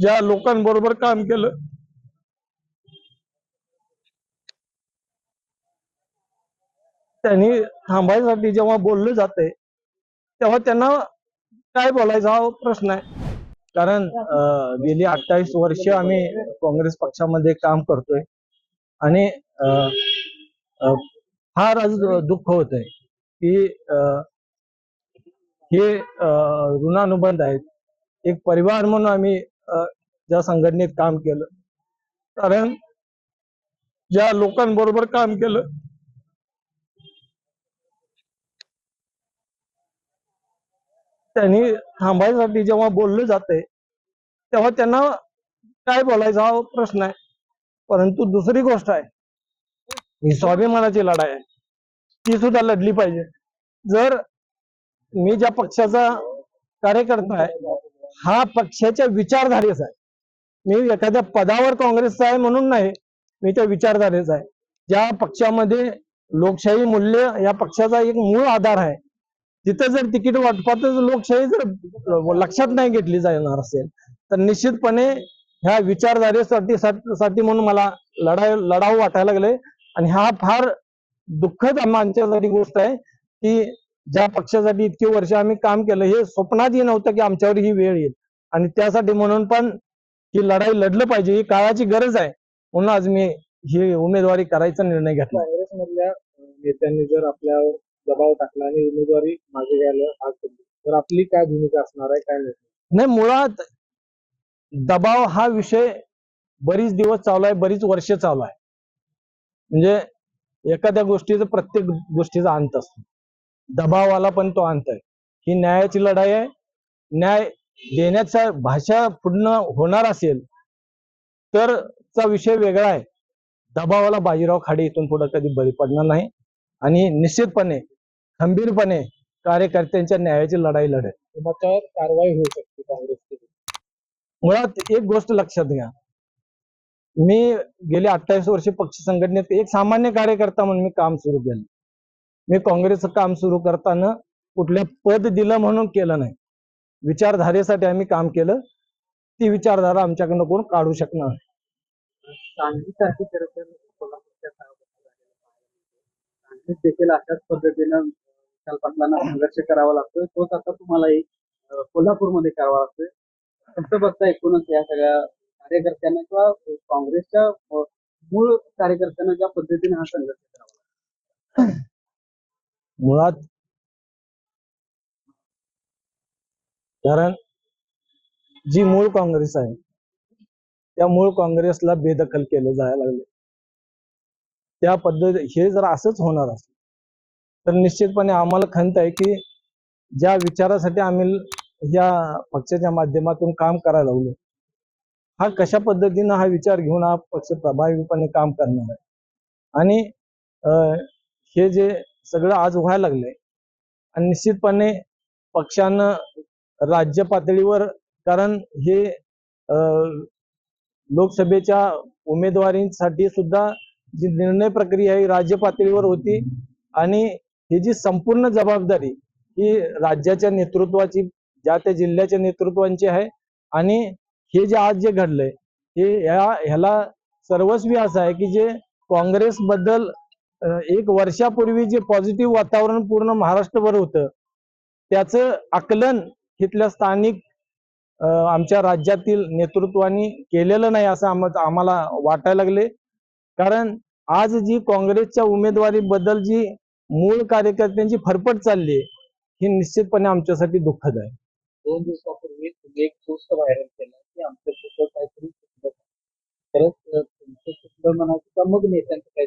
ज्या लोकांबरोबर काम केलं. त्यांनी थांबायसाठी जेव्हा बोललं जाते तेव्हा त्यांना काय बोलायचा हा प्रश्न आहे. कारण गेली अठ्ठावीस वर्ष आम्ही काँग्रेस पक्षामध्ये काम करतोय आणि अं, फार आज दुःख होत आहे की अं, हे ऋणानुबंध आहेत. एक परिवार म्हणून आम्ही ज्या संघटनेत काम केलं. कारण ज्या लोकांबरोबर काम केलं त्यांनी थांबायसाठी जेव्हा बोललं जाते तेव्हा त्यांना काय बोलायचा हा प्रश्न आहे. परंतु दुसरी गोष्ट आहे ही स्वाभिमानाची लढाई आहे. ती सुद्धा लढली पाहिजे. जर मी ज्या पक्षाचा कार्यकर्ता आहे हा पक्षाच्या विचारधारेचा आहे. मी एखाद्या पदावर काँग्रेसचा आहे म्हणून नाही मी त्या विचारधारेचा आहे. ज्या पक्षामध्ये लोकशाही मूल्य या पक्षाचा एक मूळ आधार आहे तिथं जर तिकीट वाटपातच लोकशाही जर लक्षात नाही घेतली जाणार असेल तर निश्चितपणे ह्या विचारधारेसाठी साठी साठी म्हणून मला लढाई लढाऊ वाटायला लागले. आणि हा फार दुःखद आमच्यासाठी गोष्ट आहे की ज्या पक्षासाठी इतकी वर्ष आम्ही काम केलं हे स्वप्नातही नव्हतं की आमच्यावर ही वेळ येईल. आणि त्यासाठी म्हणून पण ही लढाई लढलं पाहिजे ही काळाची गरज आहे. म्हणून आज मी ही उमेदवारी करायचा निर्णय घेतला. काँग्रेसमधल्या नेत्यांनी जर आपल्यावर दबाव टाकला आणि उमेदवारी मागे घ्यायला भाग पडली तर आपली काय भूमिका असणार आहे काय नाही मुळात दबाव हा विषय बरीच दिवस चालू आहे बरीच वर्ष चालू आहे. म्हणजे एखाद्या गोष्टीचा प्रत्येक गोष्टीचा अंत असतो. दबावाला पण तो अंत आहे ही न्यायाची लढाई आहे. न्याय देण्याचा भाषा पूर्ण होणार असेल तर चा विषय वेगळा आहे. दबावाला बाजीराव खाडे इथून पुढे कधी बळी पडणार नाही. आणि निश्चितपणे खंबीरपणे कार्यकर्त्यांच्या न्यायाची लढाई लढेल. कारवाई होऊ शकते काँग्रेसची. मुळात एक गोष्ट लक्षात घ्या. मी गेले अठ्ठावीस वर्ष पक्ष संघटनेत एक सामान्य कार्यकर्ता म्हणून मी काम सुरू केलं. मी काँग्रेसचं काम सुरू करताना कुठले पद दिलं म्हणून केलं नाही. विचारधारेसाठी आम्ही काम केलं. ती विचारधारा आमच्याकडनं कोण काढू शकणार? सांगलीसाठी खरं तर कोल्हापूरच्या सांगलीत देखील अशाच पद्धतीनं विशाल पाटलांना संघर्ष करावा लागतोय. तोच आता तुम्हाला एक कोल्हापूरमध्ये करावा लागतोय. फक्त बघता एकूणच या सगळ्या कार्यकर्त्यांना किंवा काँग्रेसच्या मूळ कार्यकर्त्यांना ज्या पद्धतीने हा संघर्ष करावा लागतो मुळात कारण जी मूळ काँग्रेस आहे त्या मूळ काँग्रेसला बेदखल केलं जायला लागले त्या पद्धती हे जर असंच होणार असेल तर निश्चितपणे आम्हाला खंत आहे की ज्या विचारासाठी आम्ही या पक्षाच्या माध्यमातून काम करायला लागलो हा कशा पद्धतीनं हा विचार घेऊन हा पक्ष प्रभावीपणे काम करणार आहे? आणि अं, हे जे सगळं आज व्हायला लागलंय. आणि निश्चितपणे पक्षानं राज्य पातळीवर कारण हे लोकसभेच्या उमेदवारीसाठी सुद्धा जी निर्णय प्रक्रिया ही राज्य पातळीवर होती. आणि ही जी संपूर्ण जबाबदारी ही राज्याच्या नेतृत्वाची ज्या त्या जिल्ह्याच्या नेतृत्वांची आहे. आणि हे जे आज जे घडलंय हे ह्या ह्याला सर्वस्वी असं आहे की जे काँग्रेस बद्दल एक वर्षापूर्वी जे पॉझिटिव्ह वातावरण पूर्ण महाराष्ट्रभर होतं त्याचं आकलन इथल्या स्थानिक आमच्या राज्यातील नेतृत्वानी केलेलं नाही असं आम- आम्हाला वाटायला लागले. कारण आज जी काँग्रेसच्या उमेदवारीबद्दल जी मूळ कार्यकर्त्यांची फरफट चालली आहे, ही निश्चितपणे आमच्यासाठी दुःखद आहे. दोन दिवसापूर्वी तुम्ही एक पोस्ट व्हायरल केला की आमचं कुठं काहीतरी चुकलं. खरंच तुमचं चुकलं म्हणायचं का मग नेत्यांचं काही